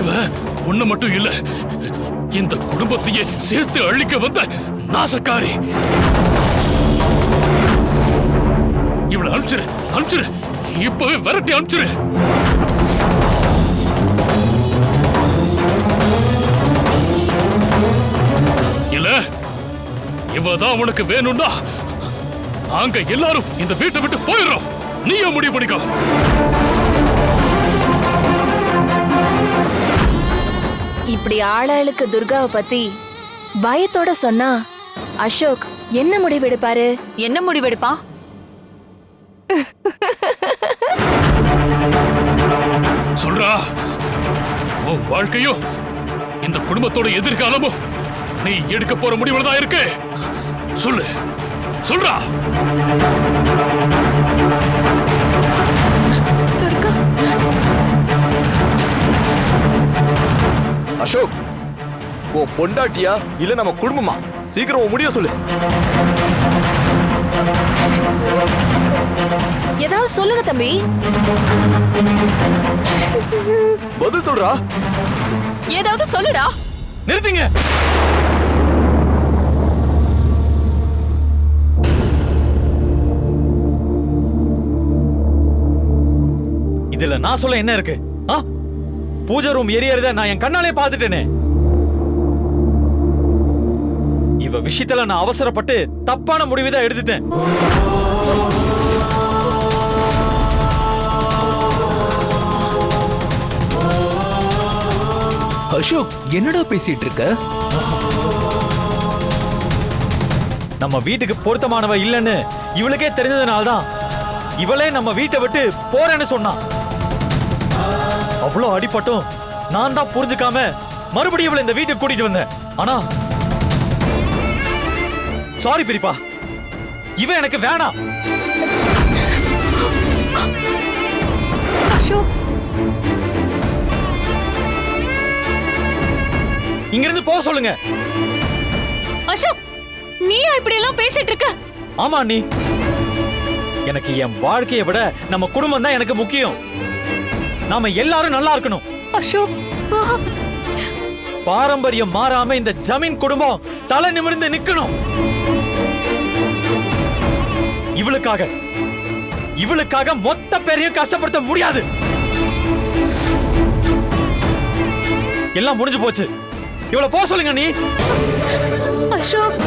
இவ ஒண்ணு மட்டும் இல்ல. இந்த குடும்பத்தையே சேர்த்து அழிக்க வந்த நாசக்காரி. இவளை அனுப்பிச்சிரு அனுப்பிச்சிரு. இப்பவே விரட்டி அனுப்பிச்சிரு. இல்ல இவதான் உனக்கு வேணும்னா நாங்க எல்லாரும் இந்த வீட்டை விட்டு போயிடுறோம். நீயே முடிவு பண்ணிக்கோ. இப்படி ஆளாளுக்கு துர்காவை பத்தி பயத்தோட சொன்னா அசோக் என்ன முடிவெடுப்பாரு என்ன முடிவெடுப்பான் சொல்றா. உன் வாழ்க்கையும் இந்த குடும்பத்தோட எதிர்காலமும் நீ எடுக்க போற முடிவுல தான் இருக்கு. சொல்லு. சொல்றா. அசோக் ஓ பொண்டாட்டியா இல்ல நம்ம குடும்பமா? சீக்கிரம் முடிய சொல்லு. ஏதாவது சொல்லுங்க தம்பி. பதில் சொல்றா. ஏதாவது சொல்லுடா. நிறுத்துங்க. இதுல நான் சொல்ல என்ன இருக்கு? ஆ? பூஜை ரூம் எரியறத நான் என் கண்ணாலே பார்த்துட்டேனே. இவ விஷயத்துல நான் அவசரப்பட்டு தப்பான முடிவு தான் எடுத்துட்டேன். அசோக் என்னடா பேசிட்டு இருக்க? நம்ம வீட்டுக்கு பொருத்தமானவ இல்லைன்னு இவளுக்கே தெரிஞ்சதுனால தான் இவளே நம்ம வீட்டை விட்டு போறேன்னு சொன்னான். அவ்வளோ அடிபட்டும். நான் தான் புரிஞ்சுக்காம மறுபடியும் இவளை இந்த வீட்டுக்கு கூட்டிட்டு வந்தேன். ஆனா சாரி பிரிப்பா. இவ எனக்கு வேணாம் அசோக் இங்க இருந்து போக சொல்லுங்க. அசோக் நீயா இப்படி எல்லாம் பேசிட்டு இருக்க? ஆமா நீ எனக்கு என் வாழ்க்கையை விட நம்ம குடும்பம் தான் எனக்கு முக்கியம். நாம எல்லாரும் நல்லா இருக்கணும். அசோக் பாரம்பரியம் மாறாம இந்த ஜமீன் குடும்பம் தலை நிமிர்ந்து நிக்கணும். இவளுக்காக இவளுக்காக மொத்த பேரையும் கஷ்டப்படுத்த முடியாது. எல்லாம் முடிஞ்சு போச்சு. இவள போக சொல்லுங்க நீ. அசோக்.